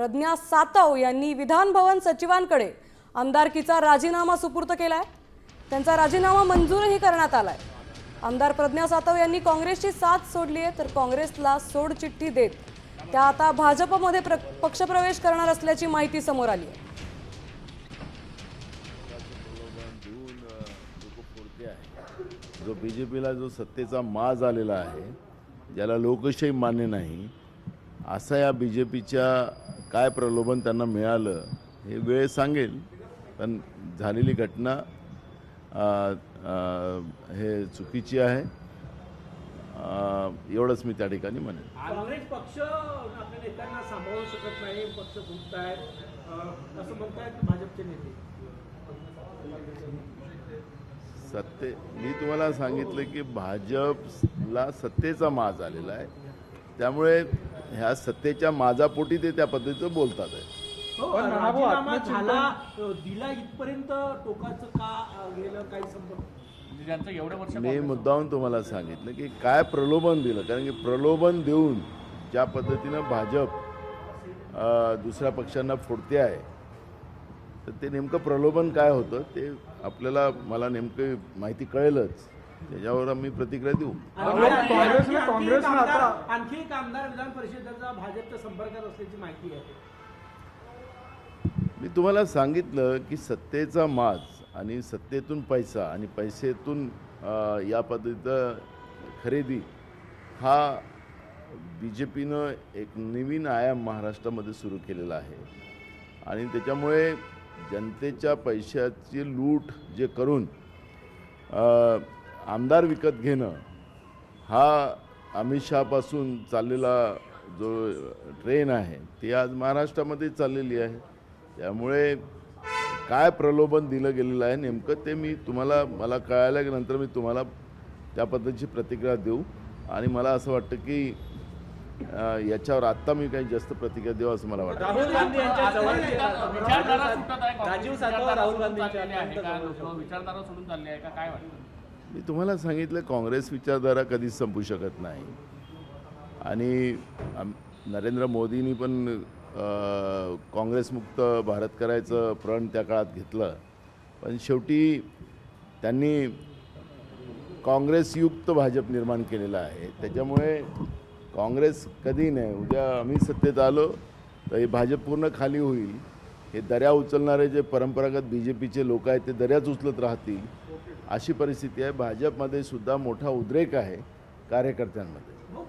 प्रज्ञा सातव यांनी विधानभवन सचिवांकडे आमदारकीचा राजीनामा सुपूर्द आहे त्यांचा राजीनामा मंजूरही करण्यात आला आहे आमदार प्रज्ञा सातव यांनी काँग्रेसची साथ सोडली आहे तर काँग्रेसला सोडचिठ्ठी देत त्या आता भाजपमध्ये प्र पक्षप्रवेश करणार असल्याची माहिती समोर आली आहे. जो बी जे पीला जो सत्तेचा माज आलेला आहे ज्याला लोकशाही मान्य नाही असा या बी जे पीच्या काय प्रलोभन त्यांना मिळालं हे वेळ सांगेल पण झालेली घटना हे चुकीची आहे. एवढंच मी त्या ठिकाणी म्हणेन. काँग्रेस पक्ष आपल्या नेत्यांना सांभाळू शकत नाही पक्ष फुटतायत अं, असं म्हणतायत भाजपचे नेते. सत्ते मी तुम्हाला सांगितलं की भाजपला सत्तेचा माज आलेला आहे. त्यामुळे ह्या सत्तेच्या माजापोटी ते त्या पद्धतीचं बोलतात आहे. हो, राजीनामा झाला अं, दिला इथपर्यंत टोकाचं का अं, गेलं काही संबंध? म्हणजे ज्यांचं एवढ्या वर्ष मी मुद्दाहून तुम्हाला सांगितलं की काय प्रलोभन दिलं? कारण की प्रलोभन देऊन ज्या पद्धतीनं भाजप अ, दुसऱ्या पक्षांना फोडते आहे तर ते नेमकं प्रलोभन काय होतं ते आपल्याला मला नेमकं माहिती कळेलच. त्याच्यावर आम्ही प्रतिक्रिया देऊ. आणखी- एक आमदार- आणखी एक आमदार विधान परिषदेचा भाजपच्या संपर्कात असल्याची माहिती आहे. मी तुम्हाला सांगितलं की सत्तेचा माज आणि सत्तेतून पैसा आणि पैसेतून या पद्धतीचं खरेदी हा बी जे पीनं एक नवीन आयाम महाराष्ट्रामध्ये सुरू केलेला आहे. आणि त्याच्यामुळे जनतेच्या पैशाची लूट जे करून आमदार विकत घेणं हा अमित शहापासून चाललेला जो ट्रेन आहे ती आज महाराष्ट्रामध्ये चाललेली आहे. त्यामुळे काय प्रलोभन दिलं गेलेलं आहे नेमकं ते मी तुम्हाला मला कळाल्यानंतर मी तुम्हाला त्या पद्धतीची प्रतिक्रिया देऊ. आणि मला असं वाटतं की याच्यावर आत्ता मी काही जास्त प्रतिक्रिया देऊ असं मला वाटतं? मी तुम्हाला सांगितलं काँग्रेस विचारधारा कधीच संपू शकत नाही. आणि नरेंद्र मोदींनी पण काँग्रेसमुक्त भारत करायचं प्रण त्या काळात घेतलं. पण शेवटी त्यांनी काँग्रेसयुक्त भाजप निर्माण केलेला आहे. त्याच्यामुळे काँग्रेस कधी नाही. उद्या आम्ही सत्तेत आलो तर हे भाजप पूर्ण खाली होईल. हे दर्या उचलणारे जे परंपरागत बी जे पीचे लोक आहेत ते दर्याच उचलत राहतील. अशी परिस्थिती आहे. भाजपमध्ये सुद्धा मोठा उद्रेक आहे कार्यकर्त्यांमध्ये. हो,